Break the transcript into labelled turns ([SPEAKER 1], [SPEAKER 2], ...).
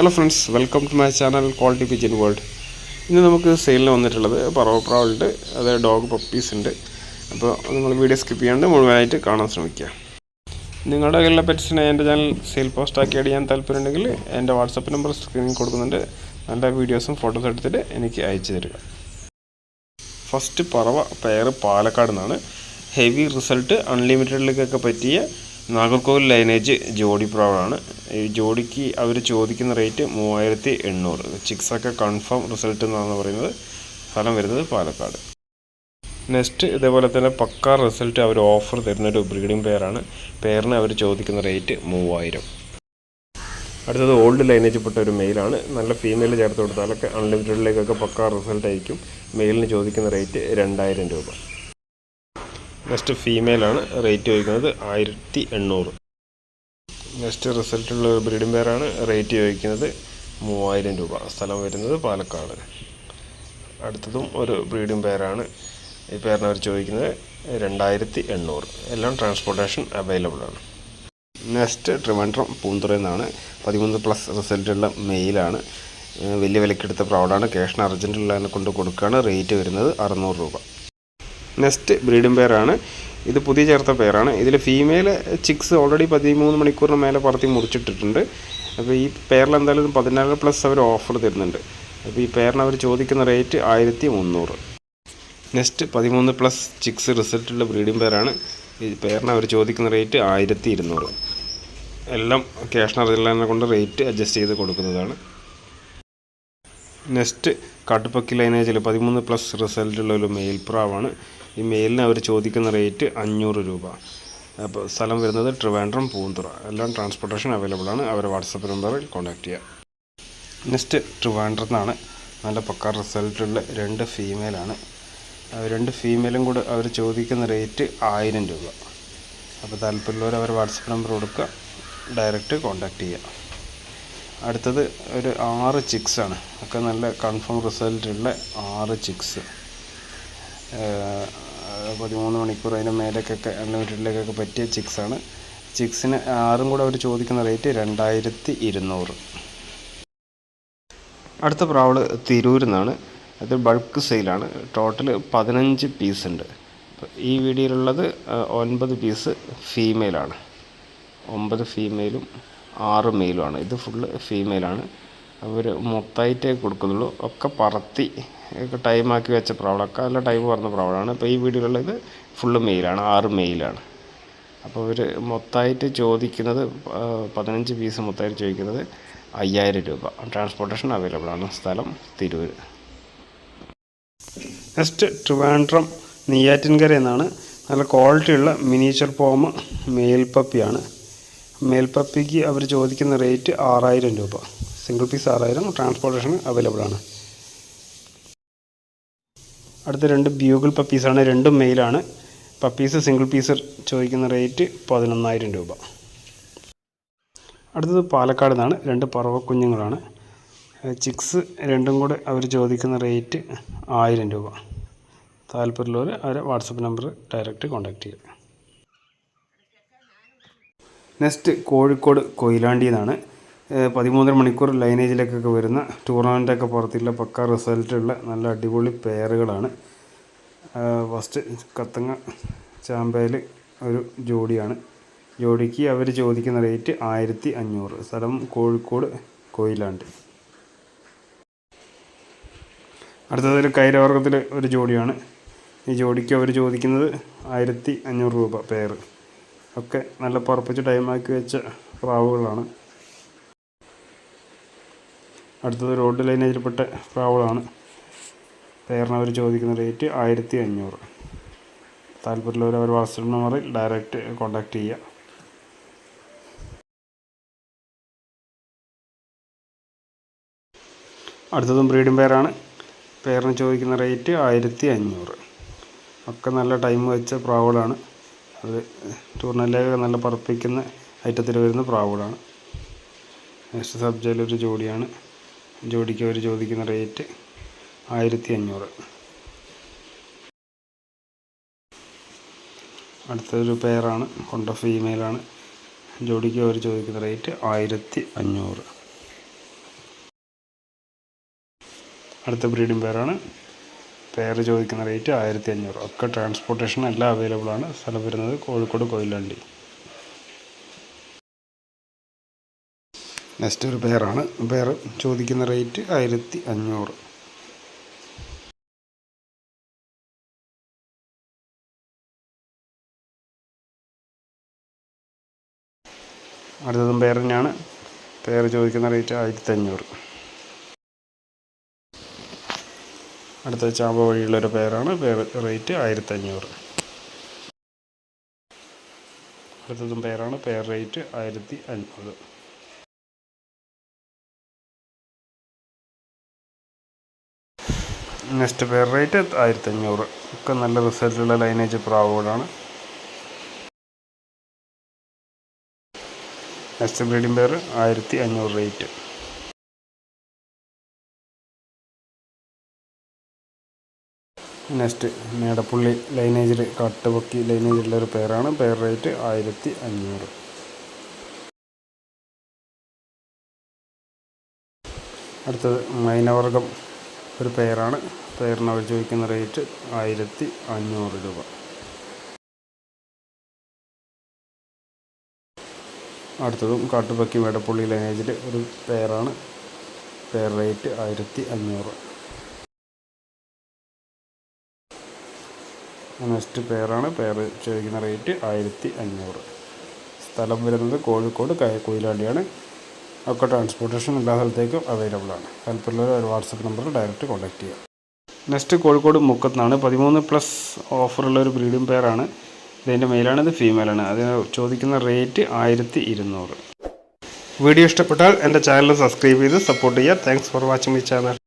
[SPEAKER 1] Hello friends welcome to my channel quality pigeon world ഇന്ന് നമുക്ക് സെയിലിന് വന്നിട്ടുള്ളത് പറവപ്രാവുണ്ട് അത് ഡോഗ് പപ്പീസ് ഉണ്ട്. അപ്പോൾ നിങ്ങൾ വീഡിയോ സ്കിപ്പ് ചെയ്യാണ്ട് മുഴുവനായിട്ട് കാണാൻ ശ്രമിക്കുക. നിങ്ങളുടെ കയ്യിലുള്ള പെറ്റ്സിനെ എന്റെ ചാനൽ സെയിൽ പോസ്റ്റ് ആക്കി അടിയാൻ താല്പര്യമുണ്ടെങ്കിൽ എന്റെ വാട്സപ്പ് നമ്പർ സ്ക്രീനിൽ കൊടുക്കുന്നുണ്ട്. നല്ല വീഡിയോസും ഫോട്ടോസ് എടുത്തിട്ട് എനിക്ക് അയച്ചു തരിക. ഫസ്റ്റ് പറവ പേര് പാലക്കാട് നിന്നാണ്. ഹെവി റിസൾട്ട് അൺലിമിറ്റഡിലേക്കൊക്കെ പറ്റിയ നാഗർകോവിൽ ലൈനേജ് ജോഡി പ്രാവാണ്. ഈ ജോഡിക്ക് അവർ ചോദിക്കുന്ന റേറ്റ് മൂവായിരത്തി എണ്ണൂറ്. ചിക്സൊക്കെ കൺഫേം റിസൾട്ട് എന്നാണ് പറയുന്നത്. ഫലം വരുന്നത് പാലക്കാട്. നെക്സ്റ്റ് ഇതേപോലെ തന്നെ പക്കാ റിസൾട്ട് അവർ ഓഫർ തരുന്നൊരു ബ്രീഡിംഗ് പെയറാണ് പെയറിന് അവർ ചോദിക്കുന്ന റേറ്റ് മൂവായിരം. അടുത്തത് ഓൾഡ് ലൈനേജ് പെട്ട ഒരു മെയിലാണ് നല്ല ഫീമെയിൽ ചേർത്ത് കൊടുത്താലൊക്കെ അൺലിമിറ്റഡിലേക്കൊക്കെ പക്കാ റിസൾട്ട് ആയിരിക്കും. മെയിലിന് ചോദിക്കുന്ന റേറ്റ് രണ്ടായിരം രൂപ. നെക്സ്റ്റ് ഫീമെയിലാണ് റേറ്റ് ചോദിക്കുന്നത് ആയിരത്തി എണ്ണൂറ്. നെക്സ്റ്റ് റിസൾട്ടുള്ള ഒരു ബ്രീഡിംഗ് പെയറാണ് റേറ്റ് ചോദിക്കുന്നത് മൂവായിരം രൂപ. സ്ഥലം വരുന്നത് പാലക്കാട്. അടുത്തതും ഒരു ബ്രീഡിംഗ് പെയറാണ് ഈ പേരിന് അവർ ചോദിക്കുന്നത് രണ്ടായിരത്തി എണ്ണൂറ്. എല്ലാം ട്രാൻസ്പോർട്ടേഷൻ അവൈലബിൾ ആണ്. നെക്സ്റ്റ് ട്രിവാൻഡ്രം പൂന്തുറയിൽ നിന്നാണ് പതിമൂന്ന് പ്ലസ് റിസൾട്ടുള്ള മെയിലാണ് വലിയ വിലക്കെടുത്ത പ്രൗഡാണ് ക്യാഷിന് അർജന്റുള്ളതിനെ കൊണ്ട് കൊടുക്കുകയാണ്. റേറ്റ് വരുന്നത് അറുന്നൂറ് രൂപ. നെക്സ്റ്റ് ബ്രീഡും പെയറാണ്. ഇത് പുതിയ ചേർത്ത പെയറാണ്. ഇതിൽ ഫീമെയിൽ ചിക്സ് ഓൾറെഡി പതിമൂന്ന് മണിക്കൂറിന് മേലെ പറത്തി മുറിച്ചിട്ടിട്ടുണ്ട്. അപ്പോൾ ഈ പെയറിൽ എന്തായാലും ഒരു പതിനാല് പ്ലസ് അവർ ഓഫർ തരുന്നുണ്ട്. അപ്പോൾ ഈ പെയറിന് അവർ ചോദിക്കുന്ന റേറ്റ് ആയിരത്തി മുന്നൂറ്. നെക്സ്റ്റ് പതിമൂന്ന് പ്ലസ് ചിക്സ് റിസൾട്ടുള്ള ബ്രീഡിംഗ് പെയറാണ്. ഈ പെയറിന് അവർ ചോദിക്കുന്ന റേറ്റ് ആയിരത്തി ഇരുന്നൂറ്. എല്ലാം ക്യാഷ് അറിയില്ലാതെ കൊണ്ട് റേറ്റ് അഡ്ജസ്റ്റ് ചെയ്ത് കൊടുക്കുന്നതാണ്. നെക്സ്റ്റ് കാട്ടുപക്കി ലൈനേജിൽ പതിമൂന്ന് പ്ലസ് റിസൾട്ടുള്ള ഒരു മെയിൽ പ്രാവാണ്. ഈ മെയിലിന് അവർ ചോദിക്കുന്ന റേറ്റ് അഞ്ഞൂറ് രൂപ. അപ്പോൾ സ്ഥലം വരുന്നത് ട്രിവാൻഡ്രം പൂന്തുറ. എല്ലാം ട്രാൻസ്പോർട്ടേഷൻ അവൈലബിൾ ആണ്. അവരെ വാട്സപ്പ് നമ്പറിൽ കോൺടാക്ട് ചെയ്യുക നെക്സ്റ്റ് ട്രിവാൻഡ്രത്താണ് നല്ല പക്ക റിസൾട്ടുള്ള രണ്ട് ഫീമെയിലാണ് രണ്ട് ഫീമെയിലും കൂടെ അവർ ചോദിക്കുന്ന റേറ്റ് ആയിരം രൂപ. അപ്പോൾ താല്പര്യമുള്ളവർ അവർ വാട്സപ്പ് നമ്പർ കൊടുക്കുക. ഡയറക്റ്റ് കോൺടാക്ട് ചെയ്യുക അടുത്തത് ഒരു ആറ് ചിക്സ് ആണ്. ഒക്കെ നല്ല കൺഫേം റിസൾട്ടുള്ള ആറ് ചിക്സ് പതിമൂന്ന് മണിക്കൂർ അതിന്റെ മേലേക്കൊക്കെ അൺലിമിറ്റഡിലേക്കൊക്കെ പറ്റിയ ചിക്സാണ്. ചിക്സിന് ആറും കൂടെ അവർ ചോദിക്കുന്ന റേറ്റ് രണ്ടായിരത്തി ഇരുന്നൂറ്. അടുത്ത പ്രാവൾ തിരൂരിൽ നിന്നാണ് അത് ബൾക്ക് സെയിലാണ്. ടോട്ടൽ പതിനഞ്ച് പീസ് ഉണ്ട്. ഈ വീഡിയോയിലുള്ളത് ഒൻപത് പീസ് ഫീമെയിലാണ്. ഒമ്പത് ഫീമെയിലും ആറ് മെയിലുമാണ്. ഇത് ഫുള്ള് ഫീമെയിലാണ്. അവർ മൊത്തമായിട്ടേ കൊടുക്കുന്നുള്ളൂ. ഒക്കെ പറത്തി ടൈമാക്കി വെച്ച പ്രാവളൊക്കെ നല്ല ടൈം പറഞ്ഞ പ്രാവളാണ് ഇപ്പോൾ ഈ വീഡിയോയിലുള്ളത് ഫുള്ള് മെയിലാണ് ആറ് മെയിലാണ് അപ്പോൾ ഇവർ മൊത്തമായിട്ട് ചോദിക്കുന്നത് പതിനഞ്ച് പീസ് മൊത്തമായിട്ട് ചോദിക്കുന്നത് അയ്യായിരം രൂപ. ട്രാൻസ്പോർട്ടേഷൻ അവൈലബിൾ ആണ്. സ്ഥലം തിരൂർ നെക്സ്റ്റ് ട്രിവാൻഡ്രം നെയ്യാറ്റിൻകര എന്നാണ്. നല്ല ക്വാളിറ്റിയുള്ള മിനിയേച്ചർ പോമ മെയിൽ പപ്പിയാണ് മെയിൽ പപ്പിക്ക് അവർ ചോദിക്കുന്ന റേറ്റ് ആറായിരം രൂപ. സിംഗിൾ പീസ് ആറായിരം ട്രാൻസ്പോർട്ടേഷൻ അവൈലബിൾ ആണ്. അടുത്ത രണ്ട് ബ്യൂഗിൾ പപ്പീസാണ് രണ്ടും മെയിലാണ് പപ്പീസ് സിംഗിൾ പീസ് ചോദിക്കുന്ന റേറ്റ് പതിനൊന്നായിരം രൂപ. അടുത്തത് പാലക്കാട് നിന്നാണ്. രണ്ട് പറവ കുഞ്ഞുങ്ങളാണ് ചിക്സ് രണ്ടും കൂടെ അവർ ചോദിക്കുന്ന റേറ്റ് ആയിരം രൂപ. താല്പര്യമുള്ളവർ അവരെ വാട്സപ്പ് നമ്പർ ഡയറക്റ്റ് കോൺടാക്റ്റ് ചെയ്യുക നെക്സ്റ്റ് കോഴിക്കോട് കൊയിലാണ്ടി എന്നാണ് ഏഹ് പതിമൂന്നര മണിക്കൂർ ലൈനേജിലേക്കൊക്കെ വരുന്ന ടൂർണമെന്റൊക്കെ പുറത്തുള്ള പക്ക റിസൾട്ടുള്ള നല്ല അടിപൊളി പെയറുകളാണ് ഫസ്റ്റ് കത്തങ്ങ ചാമ്പയിൽ ഒരു ജോഡിയാണ്. ജോഡിക്ക് അവർ ചോദിക്കുന്ന റേറ്റ് ആയിരത്തി അഞ്ഞൂറ് സ്ഥലം കോഴിക്കോട് കോയിലാണ്ട്. അടുത്തതിൽ കൈരവർഗത്തിൽ ഒരു ജോഡിയാണ്. ഈ ജോഡിക്ക് അവർ ചോദിക്കുന്നത് ആയിരത്തി അഞ്ഞൂറ് രൂപ പെയർ ഒക്കെ നല്ല പുറപ്പിച്ച് ടൈമാക്കി വെച്ച പ്രാവുകളാണ്. അടുത്തത് റോഡ് ലൈനേജിൽപ്പെട്ട പ്രാവുകളാണ് പെയറിന് അവർ ചോദിക്കുന്ന റേറ്റ് ആയിരത്തി അഞ്ഞൂറ് താല്പര്യമുള്ളവർ അവർ വാട്സപ്പ് നമ്പറിൽ ഡയറക്റ്റ് കോൺടാക്റ്റ് ചെയ്യുക അടുത്തതും ബ്രീഡും പേരാണ് പേരിന് ചോദിക്കുന്ന റേറ്റ് ആയിരത്തി അഞ്ഞൂറ് ഒക്കെ നല്ല ടൈം വെച്ച പ്രാവുകളാണ് അത് ടൂർണമെന്റിലേക്ക് നല്ല പറപ്പിക്കുന്ന ഐറ്റത്തിൽ വരുന്ന പ്രാവുകളാണ് നെക്സ്റ്റ് സബ്ജയിലൊരു ജോഡിയാണ്. ജോഡിക്ക് അവർ ചോദിക്കുന്ന റേറ്റ് ആയിരത്തി അഞ്ഞൂറ് അടുത്തൊരു പെയറാണ് കൊണ്ട ഫീമെയിലാണ് ജോഡിക്ക് അവർ ചോദിക്കുന്ന റേറ്റ് ആയിരത്തി അഞ്ഞൂറ് അടുത്ത ബ്രീഡിംഗ് pair ആണ്. pair ചോദിക്കുന്ന റേറ്റ് ആയിരത്തി അഞ്ഞൂറ് ഒക്കെ ട്രാൻസ്പോർട്ടേഷൻ എല്ലാം അവൈലബിൾ ആണ്. സ്ഥലം വരുന്നത് കോഴിക്കോട് കൊയിലാണ്ടി. നെക്സ്റ്റ് ഒരു പെയറാണ് പെയർ ചോദിക്കുന്ന റേറ്റ് ആയിരത്തി അഞ്ഞൂറ് അടുത്തതും തന്നെയാണ്. പെയർ ചോദിക്കുന്ന റേറ്റ് ആയിരത്തി അഞ്ഞൂറ് അടുത്ത ചാമ്പ വഴിയുള്ളൊരു പേരാണ് പെയർ റേറ്റ് ആയിരത്തി അഞ്ഞൂറ് അടുത്തതും പേരാണ് പേർ റേറ്റ് ആയിരത്തി അഞ്ഞൂറ് നെക്സ്റ്റ് പെയർ റേറ്റ് ആയിരത്തി അഞ്ഞൂറ് ഒക്കെ നല്ല റിസൾട്ടുള്ള ലൈനേജ് പ്രാവുകളാണ് നെക്സ്റ്റ് ബ്രീഡിംഗ് പെയർ ആയിരത്തി അഞ്ഞൂറ് റേറ്റ്. നെക്സ്റ്റ് മേടപ്പുള്ളി ലൈനേജിൽ കട്ടുപൊക്കി ലൈനേജിലുള്ള ഒരു പെയറാണ് പെയർ റേറ്റ് ആയിരത്തി അഞ്ഞൂറ് അടുത്തത് മൈനവർഗം. ഒരു പെയറാണ്. പെയറിന് അവർ ചോദിക്കുന്ന റേറ്റ് ആയിരത്തി അഞ്ഞൂറ് രൂപ. അടുത്തതും കാട്ടുപക്കി വേടപ്പള്ളി ലൈനേജിൽ ഒരു പെയറാണ്. പെയർ റേറ്റ് ആയിരത്തി അഞ്ഞൂറ്. നെക്സ്റ്റ് പെയറാണ്. പെയർ ചോദിക്കുന്ന റേറ്റ് ആയിരത്തി അഞ്ഞൂറ്. സ്ഥലം വരുന്നത് കോഴിക്കോട് കൊയിലാണ്ടിയാണ്. ഒക്കെ ട്രാൻസ്പോർട്ടേഷൻ എല്ലാ സ്ഥലത്തേക്കും അവൈലബിൾ ആണ്. താല്പര്യമുള്ളവർ ഒരു വാട്സപ്പ് നമ്പറിൽ ഡയറക്റ്റ് കോൺടാക്ട് ചെയ്യാം. നെക്സ്റ്റ് കോഴിക്കോട് മുക്കത്താണ്. പതിമൂന്ന് പ്ലസ് ഓഫറുള്ള ഒരു ബ്രീഡിംഗ് പെയറാണ് ഇതിന്റെ മെയിലാണ് ഇത് ഫീമെയിലാണ് അതിന് ചോദിക്കുന്ന റേറ്റ് ആയിരത്തി വീഡിയോ ഇഷ്ടപ്പെട്ടാൽ എന്റെ ചാനൽ സബ്സ്ക്രൈബ് ചെയ്ത് സപ്പോർട്ട് ചെയ്യുക. Thanks for watching my channel